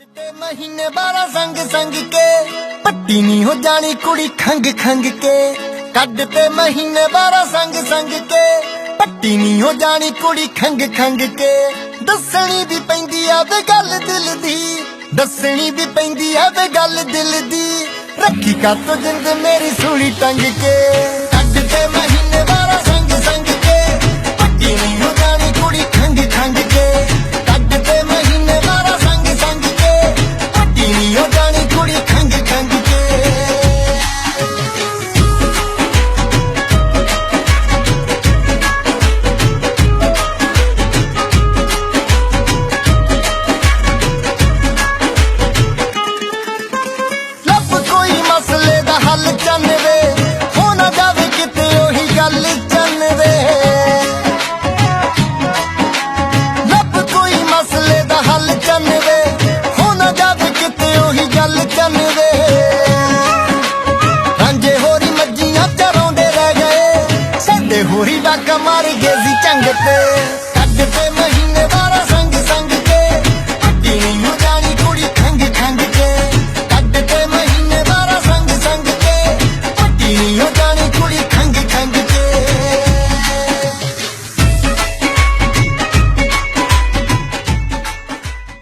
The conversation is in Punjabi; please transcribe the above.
ਤੇ ਮਹੀਨੇ 12 ਸੰਗ ਸੰਗ ਕੇ। ਪੱਟੀ ਨਹੀਂ ਹੋ ਜਾਣੀ ਕੁੜੀ ਖੰਗ ਖੰਗ ਕੇ। ਕੱਢ ਤੇ ਮਹੀਨੇ 12 ਸੰਗ ਸੰਗ ਕੇ। ਪੱਟੀ ਨਹੀਂ ਹੋ ਜਾਣੀ ਕੁੜੀ ਖੰਗ ਖੰਗ ਕੇ। ਦੱਸਣੀ ਵੀ ਪੈਂਦੀ ਆ ਵੇ ਗੱਲ ਦਿਲ ਦੀ। ਦੱਸਣੀ ਵੀ ਪੈਂਦੀ ਆ ਵੇ ਗੱਲ ਦਿਲ ਦੀ। ਰੱਖੀ ਕਾ ਤੋ ਜਿੰਦ ਮੇਰੀ ਸੂਲੀ ਟੰਗ ਕੇ। ਮਸਲੇ ਦਾ ਹੱਲ ਹੋ ਨਾ ਜਾਵੇ ਕਿਤੇ ਉਹੀ ਗੱਲ ਚੰਨਵੇ। ਲੱਭ ਕੋਈ ਮਸਲੇ ਦਾ ਹੱਲ ਚੰਨਵੇ, ਹੋ ਨਾ ਜਾਵੇ ਕਿਤੇ ਉਹੀ ਗੱਲ ਚੰਨਵੇ। ਰਾਂਝੇ ਹੋਰੀ ਮੱਜੀਆਂ ਚਰਾਉਂਦੇ ਰਹਿ ਗਏ, ਸਾਡੇ ਹੋਰੀ ਡਾਕਾ ਮਾਰ ਗਏ ਸੀ ਚੰਗ ਤੇ।